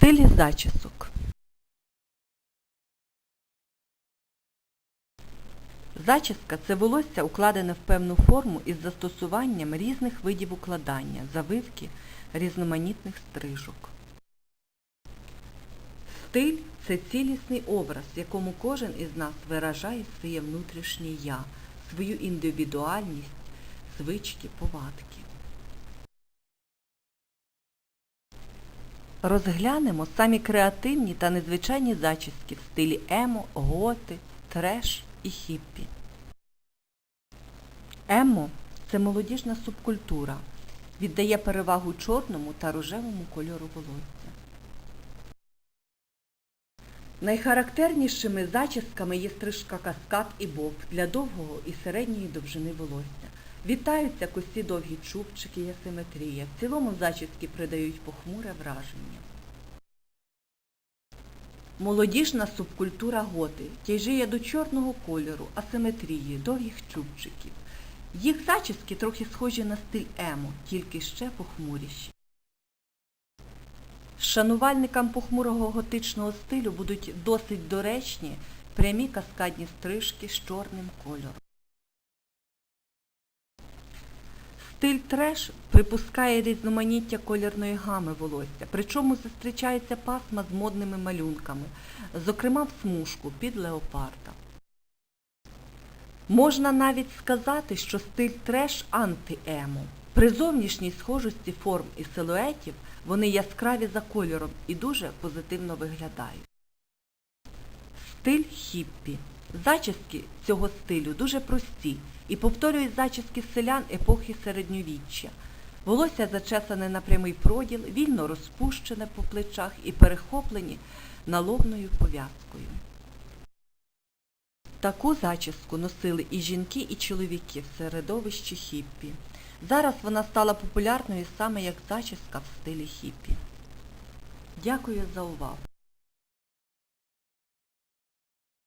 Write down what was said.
Стилі зачісок. Зачіска це волосся укладене в певну форму із застосуванням різних видів укладання, завивки, різноманітних стрижок. Стиль це цілісний образ, в якому кожен із нас виражає своє внутрішнє я, свою індивідуальність, звички, повадки. Розглянемо самі креативні та незвичайні зачіски в стилі емо, готи, треш і хіппі. Емо це молодіжна субкультура, віддає перевагу чорному та рожевому кольору волосся. Найхарактернішими зачісками є стрижка каскад і боб для довгого і середньої довжини волосся. Вітаються косі довгі чубчики і асиметрія. В цілому зачіски придають похмуре враження. Молодіжна субкультура готи тяжіє до чорного кольору, асиметрії, довгих чубчиків. Їх зачіски трохи схожі на стиль емо, тільки ще похмуріші. Шанувальникам похмурого готичного стилю будуть досить доречні прямі каскадні стрижки з чорним кольором. Стиль треш припускає різноманіття кольорної гами волосся, причому зустрічається пасма з модними малюнками, зокрема в смужку під леопарда. Можна навіть сказати, що стиль треш анти-емо. При зовнішній схожості форм і силуетів вони яскраві за кольором і дуже позитивно виглядають. Стиль хіппі. Зачіски цього стилю дуже прості і повторюють зачіски селян епохи середньовіччя. Волосся зачесане на прямий проділ, вільно розпущене по плечах і перехоплені налобною пов'язкою. Таку зачіску носили і жінки, і чоловіки в середовищі хіппі. Зараз вона стала популярною саме як зачіска в стилі хіппі. Дякую за увагу!